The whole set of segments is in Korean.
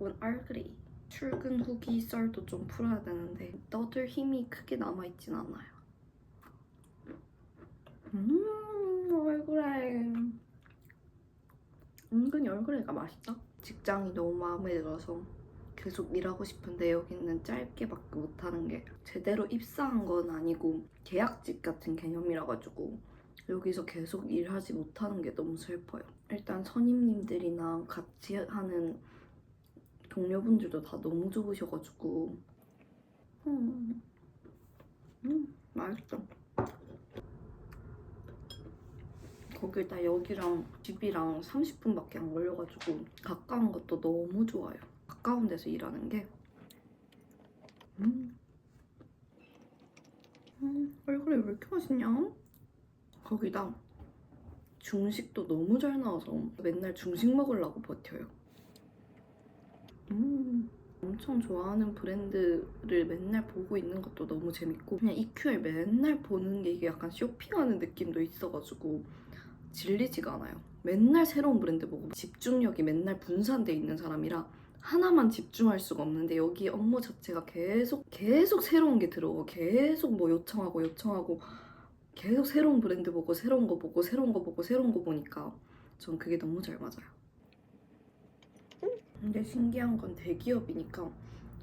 이건 얼그레이. 출근 후기 썰도 좀 풀어야 되는데 떠들 힘이 크게 남아있진 않아요. 음, 얼그레이. 은근히 얼그레이가 맛있다. 직장이 너무 마음에 들어서 계속 일하고 싶은데 여기는 짧게밖에 못하는 게 제대로 입사한 건 아니고 계약직 같은 개념이라 가지고 여기서 계속 일하지 못하는 게 너무 슬퍼요. 일단 선임님들이나 같이 하는 동료분들도 다 너무 좋으셔가지고 음, 음 맛있어. 거기다 여기랑 집이랑 30분밖에 안 걸려가지고 가까운 것도 너무 좋아요. 가까운 데서 일하는 게 음. 음, 얼굴이 왜 이렇게 맛있냐? 거기다 중식도 너무 잘 나와서 맨날 중식 먹으려고 버텨요. 음, 엄청 좋아하는 브랜드를 맨날 보고 있는 것도 너무 재밌고 그냥 EQR 맨날 보는 게 이게 약간 쇼핑하는 느낌도 있어가지고 질리지가 않아요. 맨날 새로운 브랜드 보고 집중력이 맨날 분산돼 있는 사람이라 하나만 집중할 수가 없는데 여기 업무 자체가 계속 계속 새로운 게 들어오고 계속 뭐 요청하고 요청하고 계속 새로운 브랜드 보고 새로운 거 보고 새로운 거 보고 새로운 거 보니까 전 그게 너무 잘 맞아요. 근데 신기한 건 대기업이니까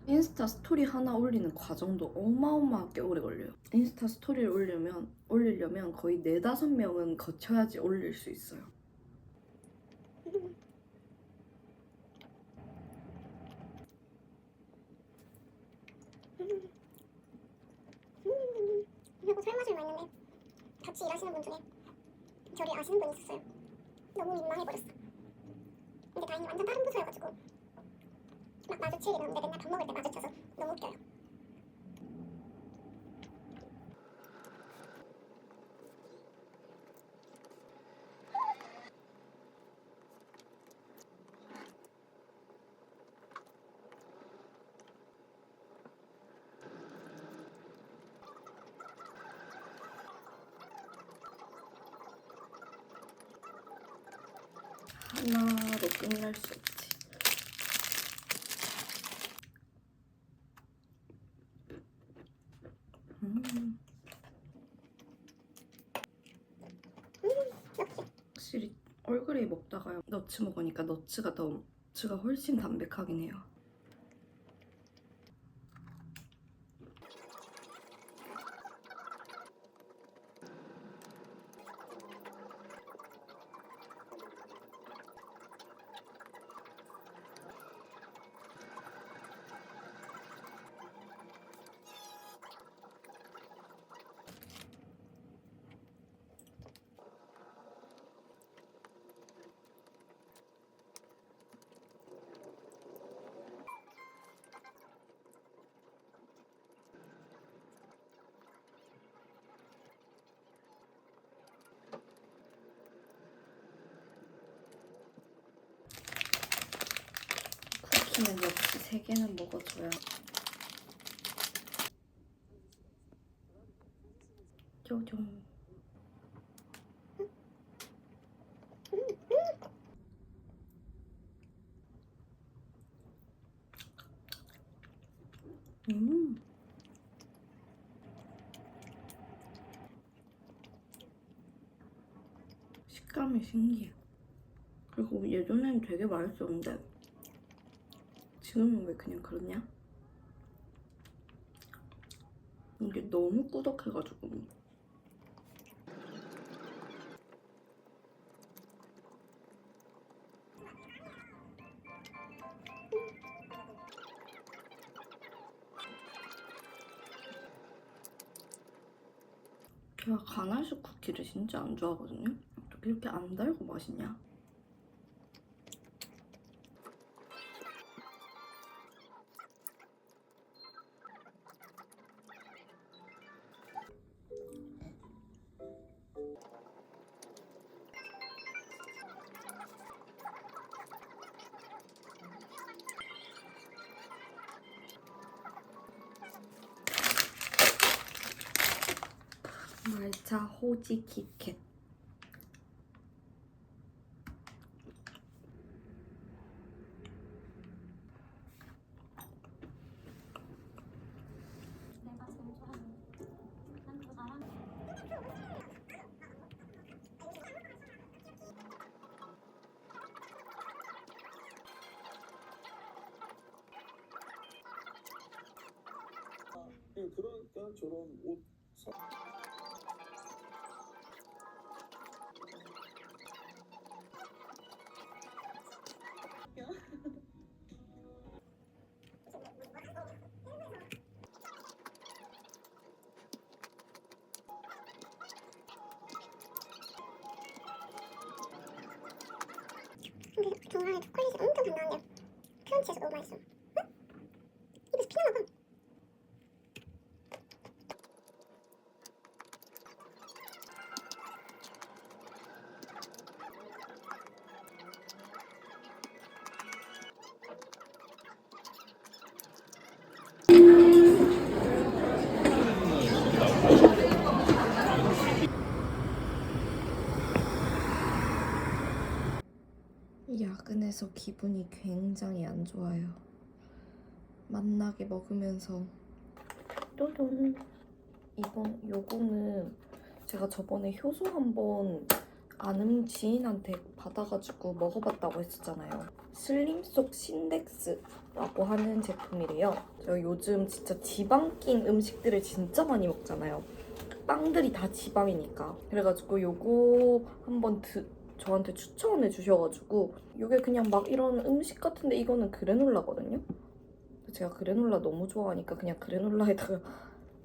인스타 스토리 하나 올리는 과정도 어마어마하게 오래 걸려요. 인스타 스토리를 올려면 올리려면 거의 네 다섯 명은 거쳐야지 올릴 수 있어요. 그리고 술 마시러 왔는데 같이 일하시는 분 중에 저를 아시는 분이 있었어요. 너무 민망해버렸어. 근데 다행히 완전 다른 부서여가지고 막 마주치기는 하는데 맨날 밥 먹을 때 마주쳐서 너무 웃겨요. 하나로 끝날 수 없지. 음. 확실히 얼그레이 먹다가 너츠 먹으니까 너츠가 더 너츠가 훨씬 담백하긴 해요. 쿠키는 역시 세 개는 먹어줘야. 쪼좀. 음. 식감이 신기해. 그리고 예전에는 되게 맛있었는데 지금은 왜 그냥 그러냐? 이게 너무 꾸덕해가지고 제가 가나슈 쿠키를 진짜 안 좋아하거든요. 어떻게 이렇게 안 달고 맛있냐? 말차 호지 키캣. 예, 그러니까 저런 옷 사... 정말 초콜릿이 엄청 단단한데요. 크런치해서 너무 맛있어. 응? 입에서 피나나 봐. 야근해서 기분이 굉장히 안 좋아요. 맛나게 먹으면서 또돈 이건 요거는 제가 저번에 효소 한번 아는 지인한테 받아가지고 먹어봤다고 했었잖아요. 슬림 속 신덱스라고 하는 제품이래요. 저 요즘 진짜 지방 낀 음식들을 진짜 많이 먹잖아요. 빵들이 다 지방이니까. 그래가지고 요거 한번 드, 저한테 추천해 주셔가지고 이게 그냥 막 이런 음식 같은데 이거는 그래놀라거든요. 제가 그래놀라 너무 좋아하니까 그냥 그래놀라에다가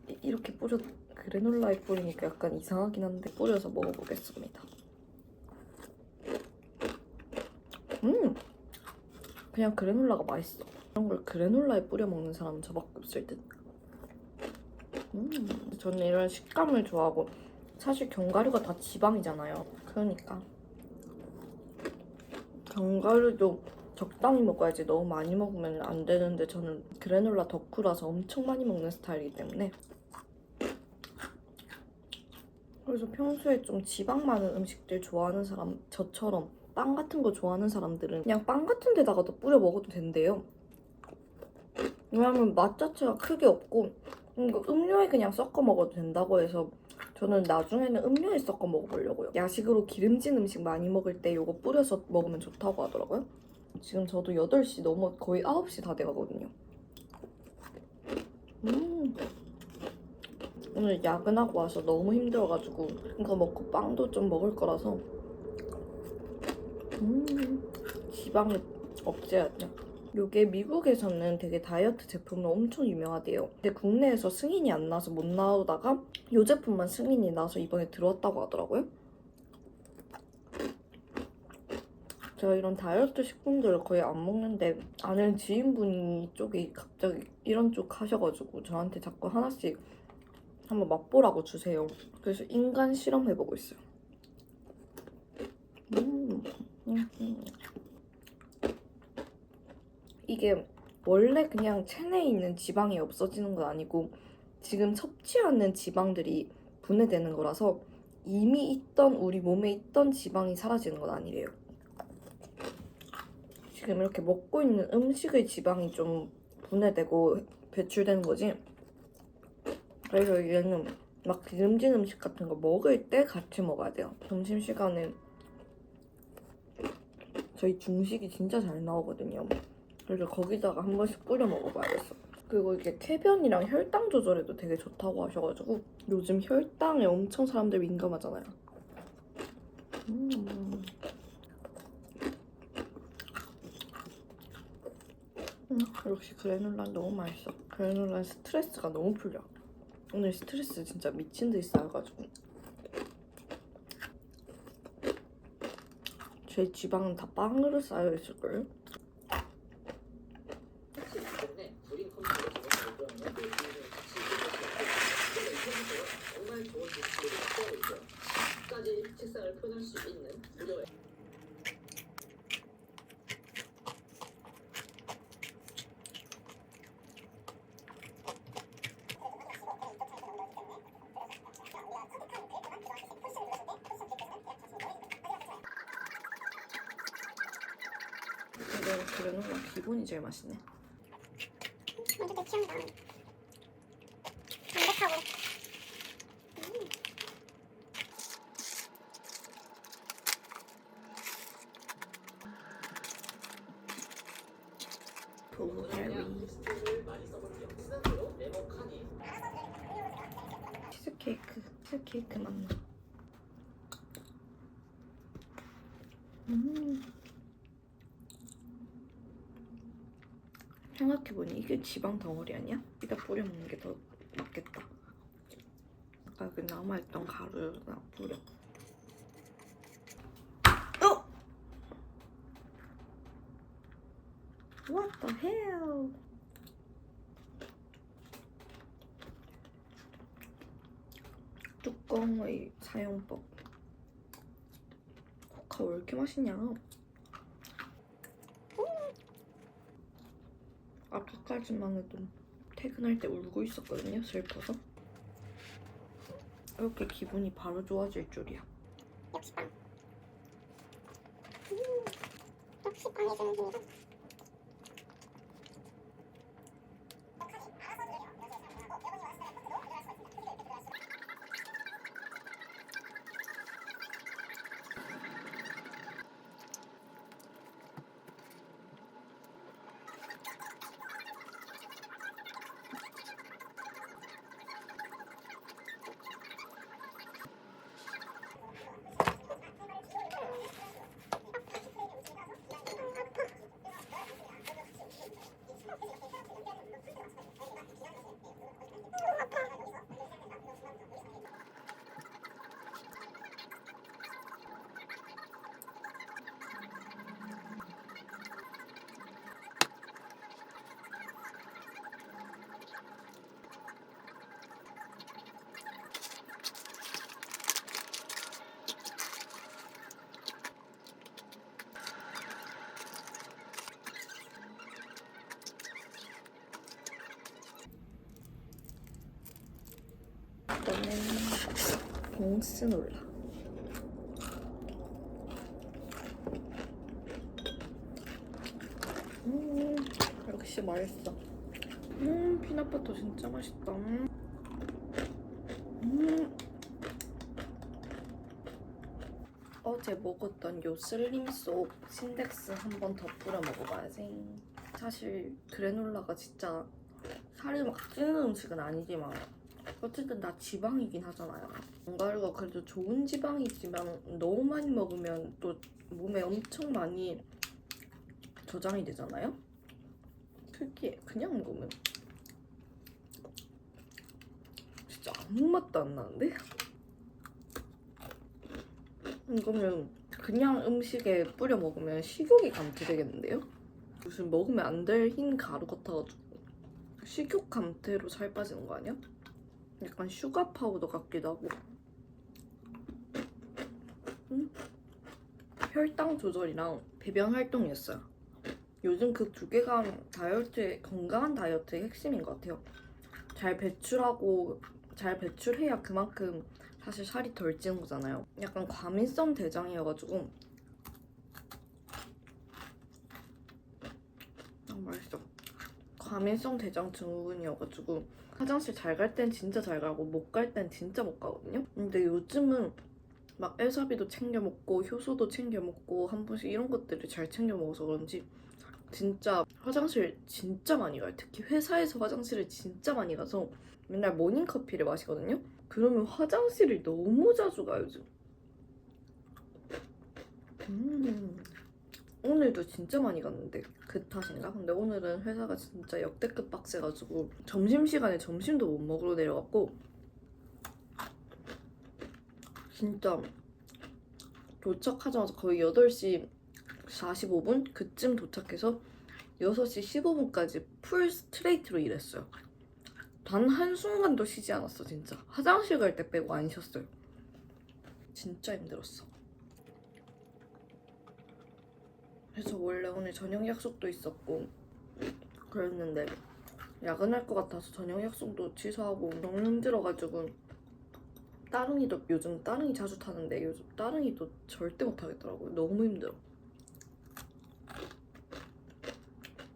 이- 이렇게 뿌려 그래놀라에 뿌리니까 약간 이상하긴 한데 뿌려서 먹어보겠습니다. 음, 그냥 그래놀라가 맛있어. 이런 걸 그래놀라에 뿌려 먹는 사람은 저밖에 없을 듯. 음, 저는 이런 식감을 좋아하고 사실 견과류가 다 지방이잖아요. 그러니까 견과류도 적당히 먹어야지 너무 많이 먹으면 안 되는데 저는 그래놀라 덕후라서 엄청 많이 먹는 스타일이기 때문에. 그래서 평소에 좀 지방 많은 음식들 좋아하는 사람 저처럼 빵 같은 거 좋아하는 사람들은 그냥 빵 같은 데다가도 뿌려 먹어도 된대요. 왜냐면 맛 자체가 크게 없고 음료에 그냥 섞어 먹어도 된다고 해서 저는 나중에는 음료에 섞어 먹어보려고요. 야식으로 기름진 음식 많이 먹을 때 이거 뿌려서 먹으면 좋다고 하더라고요. 지금 저도 8시 넘어 거의 9시 다 돼가거든요. 음. 오늘 야근하고 와서 너무 힘들어가지고 이거 먹고 빵도 좀 먹을 거라서 음. 지방을 없애야 돼. 요게 미국에서는 되게 다이어트 제품으로 엄청 유명하대요. 근데 국내에서 승인이 안 나서 못 나오다가 요 제품만 승인이 나서 이번에 들어왔다고 하더라고요. 제가 이런 다이어트 식품들을 거의 안 먹는데 아는 지인분이 이쪽이 갑자기 이런 쪽 하셔가지고 저한테 자꾸 하나씩 한번 맛보라고 주세요. 그래서 인간 실험해보고 있어요. 음. 이게 원래 그냥 체내에 있는 지방이 없어지는 건 아니고 지금 섭취하는 지방들이 분해되는 거라서 이미 있던 우리 몸에 있던 지방이 사라지는 건 아니래요. 지금 이렇게 먹고 있는 음식의 지방이 좀 분해되고 배출되는 거지. 그래서 얘는 막 기름진 음식 같은 거 먹을 때 같이 먹어야 돼요. 점심시간에 저희 중식이 진짜 잘 나오거든요. 그래서 거기다가 한 번씩 뿌려 먹어봐야겠어. 그리고 이게 쾌변이랑 혈당 조절에도 되게 좋다고 하셔가지고 요즘 혈당에 엄청 사람들 민감하잖아요. 음. 음, 역시 그래놀라 너무 맛있어. 그래놀라 스트레스가 너무 풀려. 오늘 스트레스 진짜 미친 듯이 쌓여가지고. 제 지방은 다 빵으로 쌓여 있을걸? 때문에 우린 컴퓨터를 작업할 거라는 걸 정말 좋은 디스플레이를 확보하고 있고요. 까지 책상을 표현할 수 있는 무료의 그래놓으면 기본이 제일 맛있네. 먼저 내 취향이다. 담백하고. 음. 치즈케이크 치즈케이크 맛나. 음. 생각해보니 이게 지방 덩어리 아니야? 이따 뿌려 먹는 게 더 맞겠다. 아까 그 남아있던 가루나 뿌려. 어! What the hell? 뚜껑의 사용법. 코카 왜 이렇게 맛있냐? 아까까지만 해도 퇴근할 때 울고 있었거든요, 슬퍼서. 이렇게 기분이 바로 좋아질 줄이야. 역시 빵. 음. 역시 빵이 주는 힘이다. 이거는 봉스놀라. 음, 역시 맛있어. 음, 피넛버터 진짜 맛있다. 음. 음. 어제 먹었던 요 슬림 속 신덱스 한 번 더 뿌려 먹어봐야지. 사실 그래놀라가 진짜 살이 막 찌는 음식은 아니지만 어쨌든 나 지방이긴 하잖아요. 견과류가 그래도 좋은 지방이지만 너무 많이 먹으면 또 몸에 엄청 많이 저장이 되잖아요. 특이해. 그냥 먹으면 진짜 아무 맛도 안 나는데? 이거는 그냥 음식에 뿌려 먹으면 식욕이 감퇴되겠는데요? 무슨 먹으면 안 될 흰 가루 같아가지고 식욕 감퇴로 살 빠지는 거 아니야? 약간 슈가 파우더 같기도 하고. 음? 혈당 조절이랑 배변 활동이었어요. 요즘 그 두 개가 다이어트의 건강한 다이어트의 핵심인 것 같아요. 잘 배출하고 잘 배출해야 그만큼 사실 살이 덜 찌는 거잖아요. 약간 과민성 대장이어가지고. 아 맛있어 과민성 대장 증후군이어가지고 화장실 잘 갈 땐 진짜 잘 가고 못 갈 땐 진짜 못 가거든요. 근데 요즘은 막 엘사비도 챙겨 먹고 효소도 챙겨 먹고 한 번씩 이런 것들을 잘 챙겨 먹어서 그런지 진짜 화장실 진짜 많이 가요. 특히 회사에서 화장실을 진짜 많이 가서 맨날 모닝 커피를 마시거든요. 그러면 화장실을 너무 자주 가요 요즘. 음. 오늘도 진짜 많이 갔는데 그 탓인가? 근데 오늘은 회사가 진짜 역대급 빡세가지고 점심시간에 점심도 못 먹으러 내려갔고 진짜 도착하자마자 거의 8시 45분? 그쯤 도착해서 6시 15분까지 풀 스트레이트로 일했어요 단 한순간도 쉬지 않았어 진짜 화장실 갈 때 빼고 안 쉬었어요 진짜 힘들었어 그래서 원래 오늘 저녁 약속도 있었고 그랬는데 야근할 것 같아서 저녁 약속도 취소하고 너무 힘들어가지고 따릉이도 요즘 따릉이 자주 타는데 요즘 따릉이도 절대 못 타겠더라고요 너무 힘들어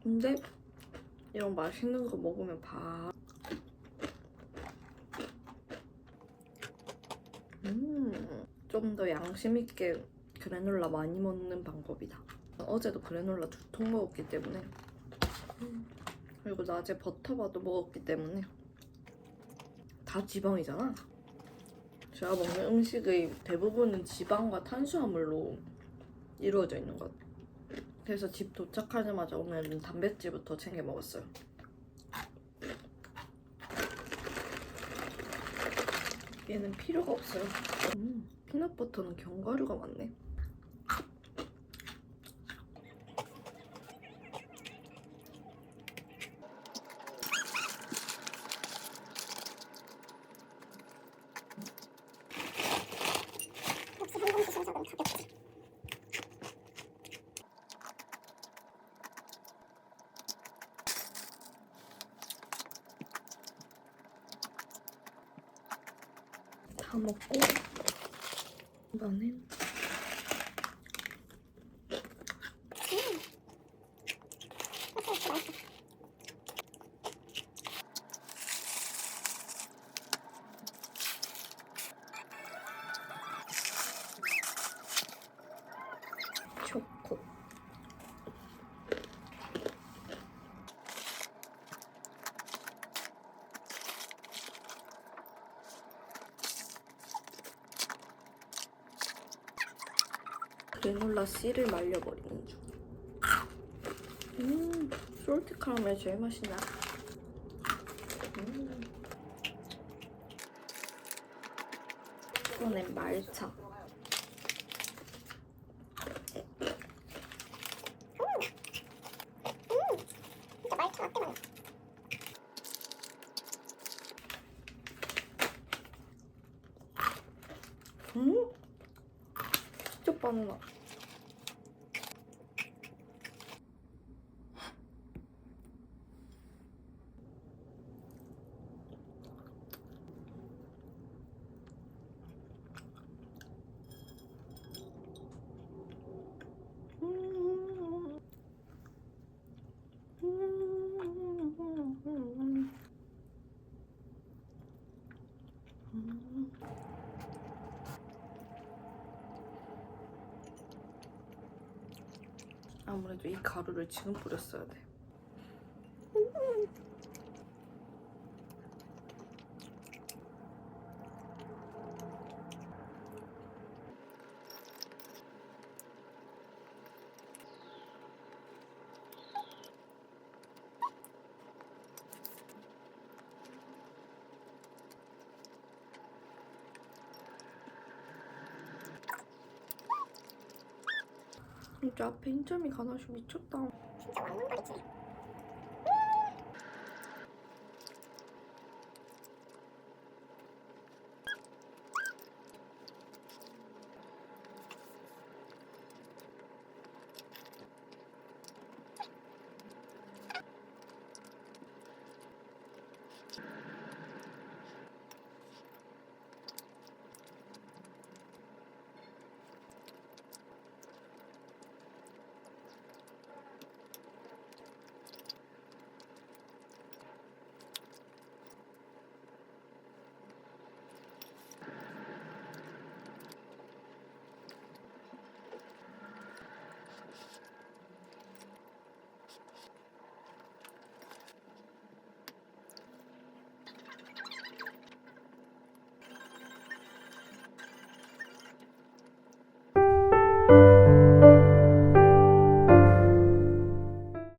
근데 이런 맛있는 거 먹으면 바 음, 좀 더 양심 있게 그래놀라 많이 먹는 방법이다. 어제도 그래놀라 두 통 먹었기 때문에 그리고 낮에 버터바도 먹었기 때문에 다 지방이잖아. 제가 먹는 음식의 대부분은 지방과 탄수화물로 이루어져 있는 것. 그래서 집 도착하자마자 오늘은 단백질부터 챙겨 먹었어요. 얘는 필요가 없어요. 음, 피넛버터는 견과류가 많네. 역시 한번 드신 적은 가볍지. 다 먹고 나는 소스 맛있어. 초코. 그래놀라 씨를 말려버리는 중. 음, 솔트 카라멜 제일 맛있나? 음. 이번엔 말차. 음? 진짜 바나나. 음. 음. 음. 아무래도 이 가루를 지금 뿌렸어야 돼. 진짜 앞에 인점이 가나쇼 미쳤다. 진짜 왕눈거리지.